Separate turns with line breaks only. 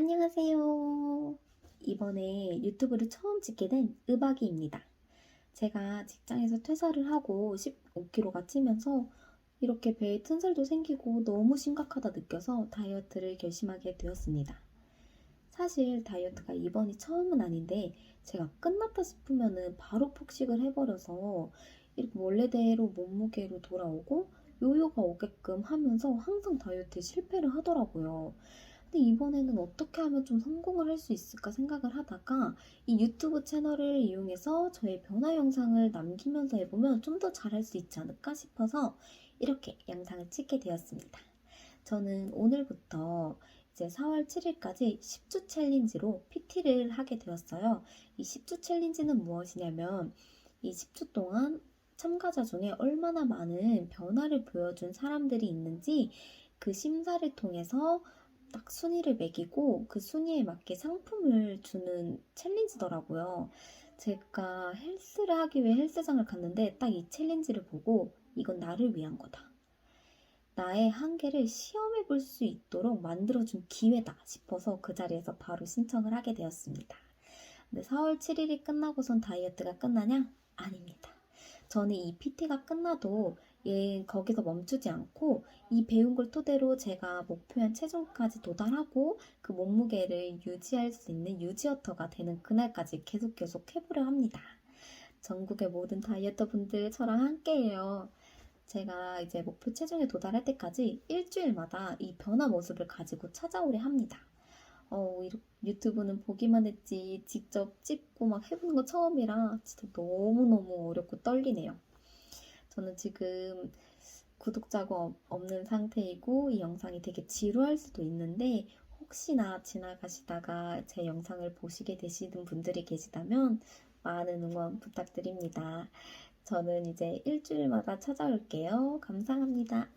안녕하세요. 이번에 유튜브를 처음 찍게 된 으박이입니다. 제가 직장에서 퇴사를 하고 15kg가 찌면서 이렇게 배에 튼살도 생기고 너무 심각하다 느껴서 다이어트를 결심하게 되었습니다. 사실 다이어트가 이번이 처음은 아닌데 제가 끝났다 싶으면은 바로 폭식을 해버려서 이렇게 원래대로 몸무게로 돌아오고 요요가 오게끔 하면서 항상 다이어트에 실패를 하더라고요. 근데 이번에는 어떻게 하면 좀 성공을 할 수 있을까 생각을 하다가 이 유튜브 채널을 이용해서 저의 변화 영상을 남기면서 해보면 좀 더 잘할 수 있지 않을까 싶어서 이렇게 영상을 찍게 되었습니다. 저는 오늘부터 이제 4월 7일까지 10주 챌린지로 PT를 하게 되었어요. 이 10주 챌린지는 무엇이냐면 이 10주 동안 참가자 중에 얼마나 많은 변화를 보여준 사람들이 있는지 그 심사를 통해서 딱 순위를 매기고 그 순위에 맞게 상품을 주는 챌린지더라고요. 제가 헬스를 하기 위해 헬스장을 갔는데 딱 이 챌린지를 보고 이건 나를 위한 거다. 나의 한계를 시험해 볼 수 있도록 만들어준 기회다 싶어서 그 자리에서 바로 신청을 하게 되었습니다. 근데 4월 7일이 끝나고선 다이어트가 끝나냐? 아닙니다. 저는 이 PT가 끝나도 얘 거기서 멈추지 않고 이 배운 걸 토대로 제가 목표한 체중까지 도달하고 그 몸무게를 유지할 수 있는 유지어터가 되는 그날까지 계속 계속 해보려 합니다. 전국의 모든 다이어터 분들 저랑 함께해요. 제가 이제 목표 체중에 도달할 때까지 일주일마다 이 변화 모습을 가지고 찾아오려 합니다. 어, 유튜브는 보기만 했지 직접 찍고 막 해보는 거 처음이라 진짜 너무너무 어렵고 떨리네요. 저는 지금 구독자가 없- 없는 상태이고 이 영상이 되게 지루할 수도 있는데 혹시나 지나가시다가 제 영상을 보시게 되시는 분들이 계시다면 많은 응원 부탁드립니다. 저는 이제 일주일마다 찾아올게요. 감사합니다.